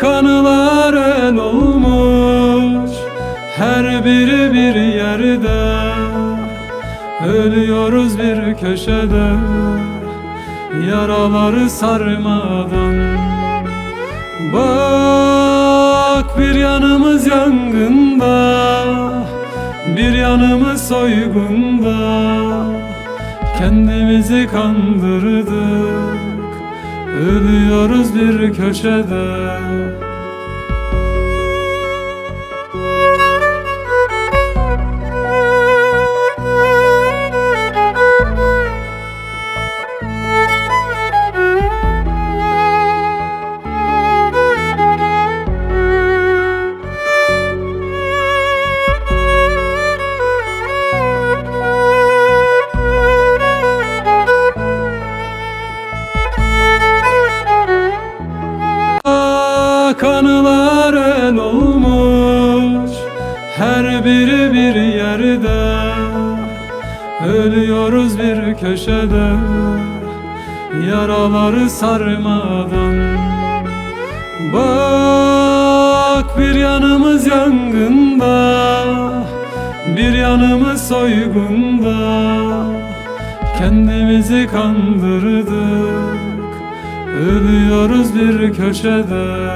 Kanılar el olmuş. Her biri bir yerde. Ölüyoruz bir köşede. Yaraları sarmadan. Bak bir yanımız yangında. Bir yanımız soygunda. Kendimizi kandırdık Ölüyoruz bir köşede Kanılar el olmuş Her biri bir yerde. Ölüyoruz bir köşede Yaraları sarmadan. Bak bir yanımız yangında Bir yanımız soygunda. Kendimizi kandırdık Ölüyoruz bir köşede